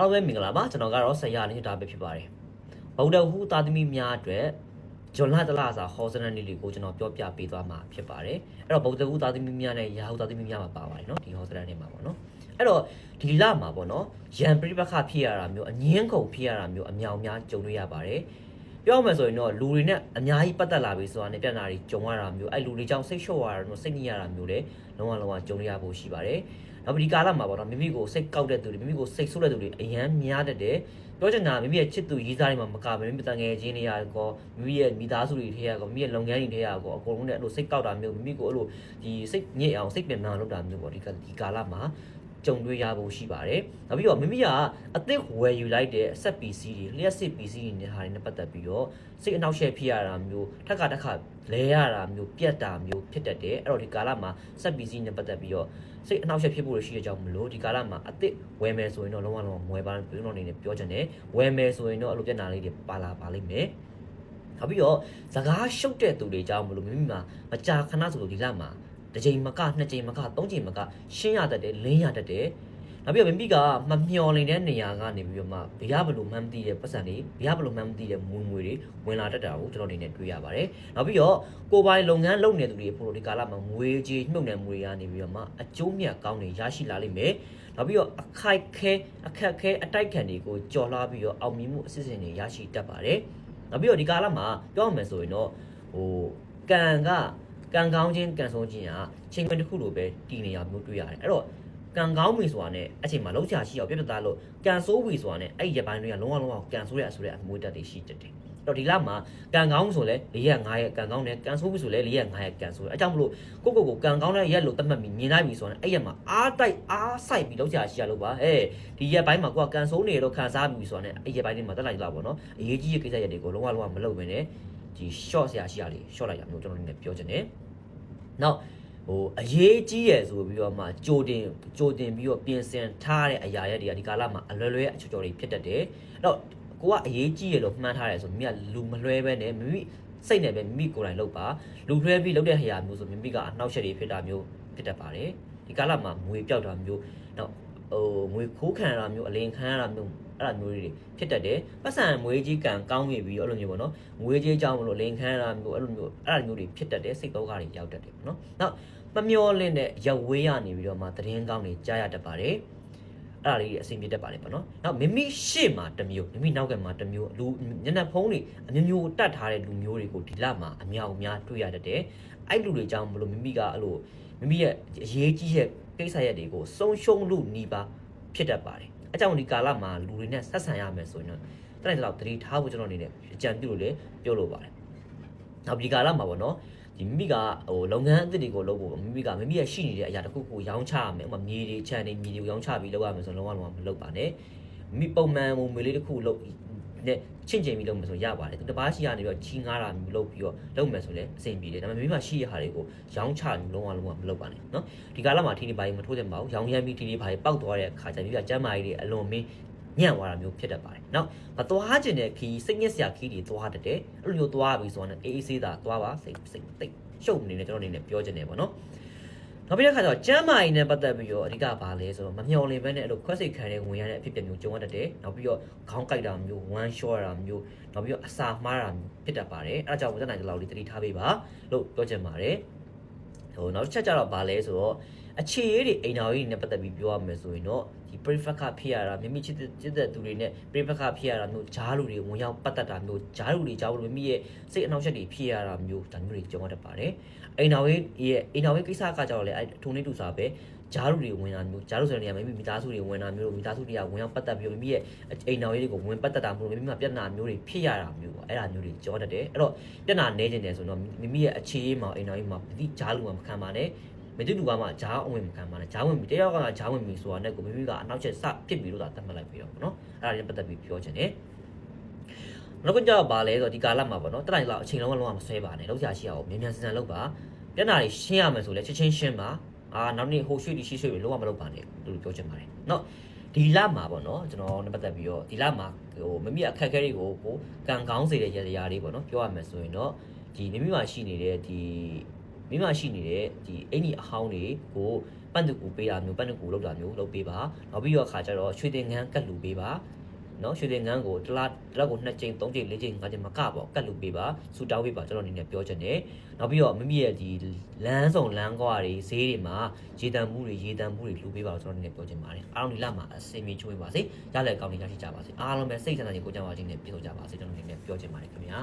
အားလုံးပဲမင်္ဂလာပါကျွန်တော်ကတော့ဆရာနေဒါပဲဖြစ်ပါတယ်ဗုဒ္ဓဟူသားသမီးများအတွက်ဂျွန်လာတလာစာဟောစနနေလေးကိုကျွန်တော်ပြောပြပေးသွားမှာဖြစ်ပါတယ်အဲ့တော့ဗုဒ္ဓဟူသားသမီးများနဲ့ရာဟုသားသမီးများမှာပါပါတယ်เนาะဒီဟောစနနေမှာပေါ့เนาะအဲ့တော့ဒီလမှာပေါ့เนาะရန်ပြိပခဖြစ်ရတာမျိုးအငင်းခုန်ဖြစ်ရတာမျိုးအမြောင်များကြုံတွေ့ရပါတယ်ပြောမယ်ဆိုရင်တော့လူတွေနဲ့အများကြီးပတ်သက်လာပြီဆိုတာနဲ့ပြန်လာတွေကြုံရတာမျိုးအဲ့လူတွေကြောင့်စိတ်လျှော့ရတာမျိုးစိတ်ညစ်ရတာမျိုးလည်းလုံးဝလုံးဝကြုံရဖို့ရှိပါတယ် နောက်ပြီးဒီကာလမှာပေါ့နော်မိမိကိုစိတ်ကောက်တဲ့သူတွေမိမိကိုစိတ်ဆိုးတဲ့သူတွေအရန်များတတ်တယ်ပြောချင်တာမိမိရဲ့ချစ်သူရေးစားတွေမှာမကဘဲမိမိတန်ငယ်ချင်းတွေရကောမိမိရဲ့မိသားစုတွေထဲရကောမိမိရဲ့လုပ်ငန်းတွေထဲရကောအကုန်လုံးနဲ့အဲ့လိုစိတ်ကောက်တာမျိုးမိမိကိုအဲ့လိုဒီစိတ်ညစ်အောင်စိတ်ပင်ပန်းအောင်လုပ်တာမျိုးပေါ့ဒီကဒီကာလမှာ ကြုံတွေ့ရဖို့ရှိပါတယ်။နောက်ပြီးတော့မိမိကအသစ်ဝယ်ယူလိုက်တဲ့ဆက် PC တွေလျှက်စစ် PC တွေနဲ့ဟာတွေနဲ့ပတ်သက်ပြီးတော့စိတ်အနှောက်အယှက်ဖြစ်ရတာမျိုးထက်ကတက်ခလဲရတာမျိုးပြက်တာမျိုးဖြစ်တတ်တယ်။အဲ့တော့ဒီကာလမှာဆက် PC နဲ့ပတ်သက်ပြီးတော့စိတ်အနှောက်အယှက်ဖြစ်ဖို့ရှိတဲ့အကြောင်းမလို့ဒီကာလမှာအသစ်ဝယ်မယ်ဆိုရင်တော့လုံးဝလုံးဝမဝယ်ပါဘူးကျွန်တော်အနေနဲ့ပြောချင်တယ်။ဝယ်မယ်ဆိုရင်တော့အဲ့လိုပြက်နာလေးတွေပါလာပါလိမ့်မယ်။နောက်ပြီးတော့စကားရှုပ်တဲ့သူတွေကြောင့်မလို့မိမိမှာမကြာခဏဆိုလို့ဒီလမှာ တစ်ချိန်မကနှစ်ချိန်မကသုံးချိန်မကရှင်းရတတ်တယ်လင်းရတတ်တယ်နောက်ပြီးတော့မိမိကမမျော်နေတဲ့နေရာကနေပြီးတော့မှဘရဘလို့မှန်းမသိတဲ့ပတ်စံတွေဘရဘလို့မှန်းမသိတဲ့မွေငွေတွေဝင်လာတတ်တာကိုကျွန်တော်အနေနဲ့တွေ့ရပါတယ်နောက်ပြီးတော့ကိုယ်ပိုင်လုပ်ငန်းလုပ်နေသူတွေဖို့ဒီကာလမှာငွေကြေးနှုတ်နယ်ငွေရနေပြီးတော့မှအကျိုးမြတ်ကောင်းတွေရရှိလာလိမ့်မယ်နောက်ပြီးတော့အခိုက်ခဲအခက်ခဲအတိုက်ခံတွေကိုကြော်လာပြီးတော့အောင်မြင်မှုအစစ်အစင်တွေရရှိတတ်ပါတယ်နောက်ပြီးတော့ဒီကာလမှာပြောရမယ်ဆိုရင်တော့ဟိုကံက ကံကောင်းခြင်းကံဆိုးခြင်းကချိန်ခွင်တစ်ခုလိုပဲတည်နေရမျိုးတွေ့ရတယ်အဲ့တော့ကံကောင်းပြီဆိုတာနဲ့အချိန်မှာလောက်ချာရှိအောင်ပြပြသားလို့ကံဆိုးပြီဆိုတာနဲ့အဲ့ဒီရပိုင်းတွေကလုံးဝလုံးဝကံဆိုးတဲ့အဆိုတဲ့အမွေးတက်တွေရှိတတ်တယ်အဲ့တော့ဒီလမှာကံကောင်းဆိုလဲ၄ရက်၅ရက်ကံကောင်းတယ်ကံဆိုးပြီဆိုလဲ၄ရက်၅ရက်ကံဆိုးတယ်အဲကြောင့်မလို့ကိုကိုကိုကံကောင်းတဲ့ရက်လို့သတ်မှတ်ပြီးမြင်လိုက်ပြီဆိုရင်အဲ့ရက်မှာအားတိုက်အားဆိုင်ပြီးလောက်ချာရှိရလို့ပါဟဲ့ဒီရက်ပိုင်းမှာကိုကကံဆိုးနေတော့ခံစားပြီဆိုတော့အဲ့ရက်ပိုင်းလေးမှာတက်လိုက်လာပါတော့အရေးကြီးတဲ့ကိစ္စရက်တွေကိုလုံးဝလုံးဝမလုပ်ဘဲနဲ့ ဒီ short ဆရာရှိရလေး short လိုက်ရမျိုးကျွန်တော်လည်းပြောချင်တယ်နောက်ဟိုအရေးကြီးရယ်ဆိုပြီးတော့မှကြိုတင်ကြိုတင်ပြီးတော့ပြင်ဆင်ထားတဲ့အရာရက်တွေကဒီကာလမှာအလွယ်လွယ်အချော်ချော်တွေဖြစ်တတ်တယ်အဲ့တော့ကိုကအရေးကြီးရလို့မှန်းထားတယ်ဆိုမိကလူမလွှဲပဲနဲ့မိမိစိတ်နဲ့ပဲမိမိကိုယ်တိုင်လုပ်ပါလူလွှဲပြီးလုပ်တဲ့ခရာမျိုးဆိုမိမိကအနှောက်အယှက်တွေဖြစ်တာမျိုးဖြစ်တတ်ပါတယ်ဒီကာလမှာငွေပြောက်တာမျိုးနောက် ဟိုငွေခိုးခံရတာမျိုးအလင်ခံရတာမျိုးအဲ့ဒါမျိုးတွေဖြစ်တတ်တယ်ပတ်စံငွေကြီးကံကောင်းနေပြီးတော့အဲ့လိုမျိုးပေါ့နော်ငွေကြီးကြောင်းမလို့လင်ခံရတာမျိုးအဲ့လိုမျိုးအဲ့ဒါမျိုးတွေဖြစ်တတ်တယ်စိတ်တော့ကတွေရောက်တတ်တယ်ပေါ့နော်နောက်မမျောလင့်တဲ့ရောက်ဝေးရနေပြီးတော့မှသတင်းကောင်းတွေကြားရတတ်ပါတယ်အဲ့ဒါလေးအဆင်ပြေတတ်ပါတယ်ပေါ့နော်နောက်မိမိရှေ့မှာတစ်မျိုးမိမိနောက်ကမှာတစ်မျိုးလူညနေဖုံးတွေအမျိုးမျိုးတတ်ထားတဲ့လူမျိုးတွေကိုဒီလမှာအများအများတွေ့ရတတ်တယ်အဲ့လူတွေကြောင့်မလို့မိမိကအဲ့လိုမိမိရဲ့အရေးကြီးတဲ့ ကိစ္စရက်တွေကိုဆုံးရှုံးလို့နီးပါဖြစ်တတ်ပါတယ်အကြောင်းဒီကာလမှာလူတွေနဲ့ဆက်ဆံရမယ်ဆိုရင်တော့တနေ့တော့တတိထားဖို့ကျွန်တော်အနေနဲ့အကြံပြုလို့လည်းပြောလို့ပါတယ်နောက်ဒီကာလမှာပေါ့နော်ဒီမိမိကဟိုလုပ်ငန်းအသစ်တွေကိုလုပ်ဖို့မိမိကမိမိရဲ့ရှိနေတဲ့အရာတစ်ခုခုရောင်းချရမယ်ဥပမာမြေတွေခြံတွေမြေတွေရောင်းချပြီးလုပ်ရမယ်ဆိုတော့လုံးဝလုံးဝမလုပ်ပါနဲ့မိပုံမှန်ဟိုမေလေးတစ်ခုလုပ် နဲ့ချင့်ချိန်ပြီးလုပ်မယ်ဆိုရပါတယ်သူတစ်ပါးရှိရနေပြီးတော့ချီငားတာမျိုးလုပ်ပြီးတော့လုပ်မယ်ဆိုလည်းအဆင်ပြေတယ်ဒါပေမဲ့မိမိရှိရဟာတွေကိုရောင်းချပြီးလုံးဝလုံးဝမလုပ်ပါနဲ့နော်ဒီကာလမှာထီနေပါရင်မထိုးသင့်ပါဘူးရောင်းရမ်းပြီးထီနေပါရင်ပောက်သွားတဲ့အခါကျပြီးတော့ကျမ်းမာရေးတွေအလွန်မင်းညံ့သွားတာမျိုးဖြစ်တတ်ပါတယ်။နောက်မသွားခြင်းတဲ့ခီးစိတ်ညစ်စရာခီးတွေသွားတတ်တယ်။အဲ့လိုမျိုးသွားပြီဆိုတော့အေးအေးဆေးသာသွားပါစိတ်စိတ်သိရှုပ်နေတယ်ကျွန်တော်အနေနဲ့ပြောချင်တယ်ပေါ့နော်။ နောက်ပြီးတဲ့ခါကျတော့ကျမ်းမာရေးနဲ့ပတ်သက်ပြီးတော့အဓိကဘာလဲဆိုတော့မမျော်လင့်ဘဲနဲ့အဲ့လိုခွက်စိတ်ခံတဲ့ဝင်ရတဲ့အဖြစ်အပျက်မျိုးကြုံရတတ်တယ်။နောက်ပြီးတော့ခေါင်းကိုက်တာမျိုးဝမ်းလျှော့တာမျိုးနောက်ပြီးတော့အစာမှားတာမျိုးဖြစ်တတ်ပါတယ်။အဲဒါကြောင့်ဝန်ထမ်းနိုင်တဲ့လောက်လေးတတိထားပေးပါလို့ပြောချင်ပါတယ်။ဟိုနောက်တစ်ချက်ကျတော့ဘာလဲဆိုတော့ အခြေရေးတွေအိမ်တော်ကြီးနဲ့ပတ်သက်ပြီးပြောရမယ်ဆိုရင်တော့ဒီ prefect ဖြစ်ရတာမိမိချစ်တဲ့ချစ်တဲ့သူတွေနဲ့ prefect ဖြစ်ရတာမျိုးဂျားလူတွေဝင်ရောက်ပတ်သက်တာမျိုးဂျားလူတွေကြောင့်မိမိရဲ့စိတ်အနှောက်အယှက်တွေဖြစ်ရတာမျိုးဒါမျိုးတွေကြုံရတတ်ပါတယ်အိမ်တော်ကြီးရဲ့အိမ်တော်ကြီးကိစ္စကကြောင့်လည်းအဲထုံနေတူစားပဲဂျားလူတွေဝင်တာမျိုးဂျားလူဆိုတဲ့နေရာမှာမိမိမိသားစုတွေဝင်တာမျိုးမိသားစုတွေကဝင်ရောက်ပတ်သက်ပြီးမိမိရဲ့အိမ်တော်ကြီးတွေကိုဝင်ပတ်သက်တာမျိုးမိမိမှာပြဿနာမျိုးတွေဖြစ်ရတာမျိုးပေါ့အဲ့ဒါမျိုးတွေကြောတတ်တယ်အဲ့တော့ပြဿနာနေနေတယ်ဆိုတော့မိမိရဲ့အခြေရေးမှာအိမ်တော်ကြီးမှာဒီဂျားလူမှာမခံပါနဲ့ မတူတူကမှဂျားအဝင်မခံပါနဲ့ဂျားဝင်ပြီတယောက်ကဂျားဝင်ပြီဆိုတာနဲ့ကိုမိမိကအနောက်ချက်စဖြစ်ပြီးလို့သာသတ်မှတ်လိုက်ပြီးတော့ပေါ့နော်အဲ့ဒါလည်းပတ်သက်ပြီးပြောချင်တယ်နောက်ကကြောက်ပါလဲဆိုတော့ဒီကာလမှာပေါ့နော်တတိုင်းလောက်အချိန်လုံးလုံးဝမဆွဲပါနဲ့လောက်ချာရှိအောင်မြန်မြန်ဆန်ဆန်လုပ်ပါပြဿနာတွေရှင်းရမယ်ဆိုလဲချက်ချင်းရှင်းပါအာနောက်နေ့ဟိုရွှေ့ဒီရှိရွှေ့ပြီးလုံးဝမလုပ်ပါနဲ့လို့ပြောချင်ပါတယ်နော်ဒီလမှာပေါ့နော်ကျွန်တော်နဲ့ပတ်သက်ပြီးတော့ဒီလမှာဟိုမမိအခက်အခဲတွေကိုကိုကံကောင်းစေတဲ့ရတရားလေးပေါ့နော်ပြောရမယ်ဆိုရင်တော့ဒီမိမိမှာရှိနေတဲ့ဒီ မိမရှိနေတဲ့ဒီအင်ကြီးအဟောင်းတွေကိုပတ်တူကူပေးတာမျိုးပတ်တူကူလောက်တာမျိုးလုပ်ပေးပါနောက်ပြီးတော့အခါကျတော့ရွှေတင်ငန်းကတ်လူပေးပါနော်ရွှေတင်ငန်းကိုတစ်လားတစ်လားကို2ကြိမ်3ကြိမ်4ကြိမ်5ကြိမ်မကပေါ့ကတ်လူပေးပါစူတောင်းပေးပါကျွန်တော်အနေနဲ့ပြောချင်တယ်နောက်ပြီးတော့မိမိရဲ့ဒီလမ်းဆောင်လမ်းကွာတွေဈေးတွေမှာရေတံမှုတွေရေတံမှုတွေလူပေးပါလို့ကျွန်တော်အနေနဲ့ပြောချင်ပါတယ်အားလုံးဒီလမှာအစင်မြေချွေးပါစေရလက်ကောင်းတွေရရှိကြပါစေအားလုံးပဲစိတ်ချမ်းသာခြင်းကိုကြောင်းပါခြင်းနဲ့ပြည့်စုံကြပါစေကျွန်တော်အနေနဲ့ပြောချင်ပါတယ်ခင်ဗျာ